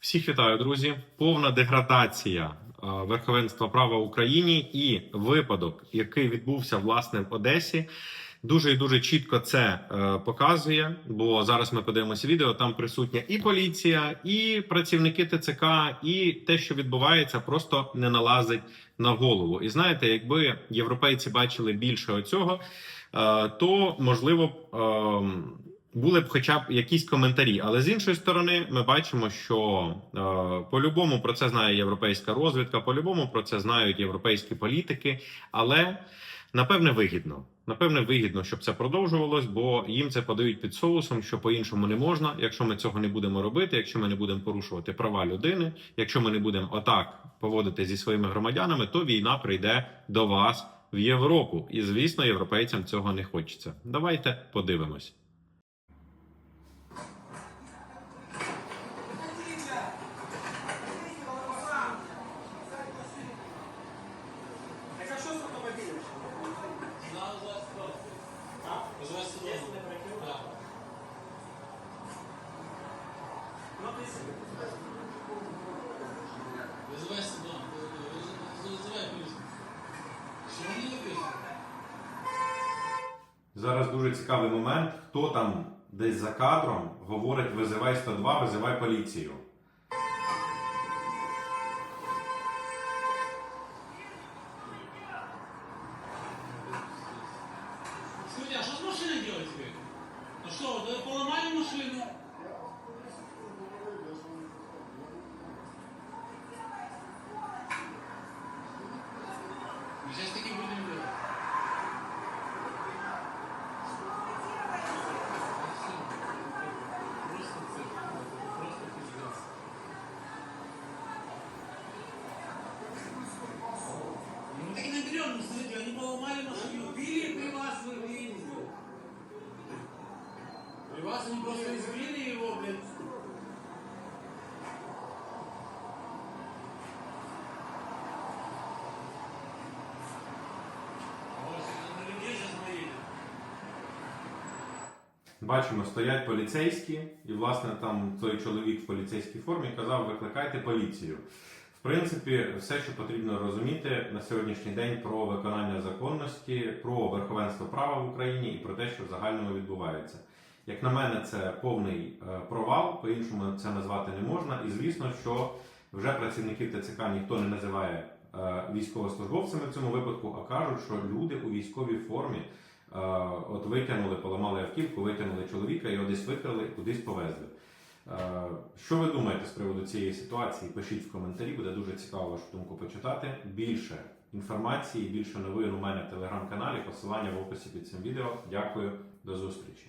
Всіх вітаю, друзі. Повна деградація е, верховенства права в Україні і випадок, який відбувся власне в Одесі. Дуже і дуже чітко це е, показує. Бо зараз ми подивимося відео. Там присутня і поліція, і працівники ТЦК, і те, що відбувається, просто не налазить на голову. І знаєте, якби європейці бачили більше оцього, е, то можливо. ем, були б хоча б якісь коментарі. Але з іншої сторони, ми бачимо, що е, по-любому про це знає європейська розвідка, по-любому про це знають європейські політики. Але напевне вигідно. Напевне, вигідно, щоб це продовжувалось, бо їм це подають під соусом, що по-іншому не можна. Якщо ми цього не будемо робити, якщо ми не будемо порушувати права людини, якщо ми не будемо отак поводити зі своїми громадянами, то війна прийде до вас в Європу. І звісно, європейцям цього не хочеться. Давайте подивимось. Так а що з автомобілем? Ну, ти собі. Вызывай сюда. Вызывай полицию. Что он не напишет? Зараз дуже цікавий момент. Хто там десь за кадром говорить визивай 102, визивай поліцію. Скажите, а что с машиной делать теперь? Ну что, вот это поломали Ну, смотрите, поломали машину. Били при вас вы видели. При вас они просто избили его, блин. Бачимо, стоять поліцейські, і власне там той чоловік в поліцейській формі казав: викликайте поліцію. Принципі, все, що потрібно розуміти на сьогоднішній день про виконання законності, про верховенство права в Україні і про те, що в загальному відбувається. Як на мене, це повний е, провал, по-іншому це назвати не можна. І звісно, що вже працівників ТЦК ніхто не називає е, військовослужбовцями в цьому випадку, а кажуть, що люди у військовій формі е, от витягнули, поламали автівку, витягнули чоловіка, його десь викрали, кудись повезли. Е, Що ви думаєте з приводу цієї ситуації? Пишіть в коментарі, буде дуже цікаво вашу думку почитати. Більше інформації, більше новин у мене в телеграм-каналі. Посилання в описі під цим відео. Дякую, до зустрічі.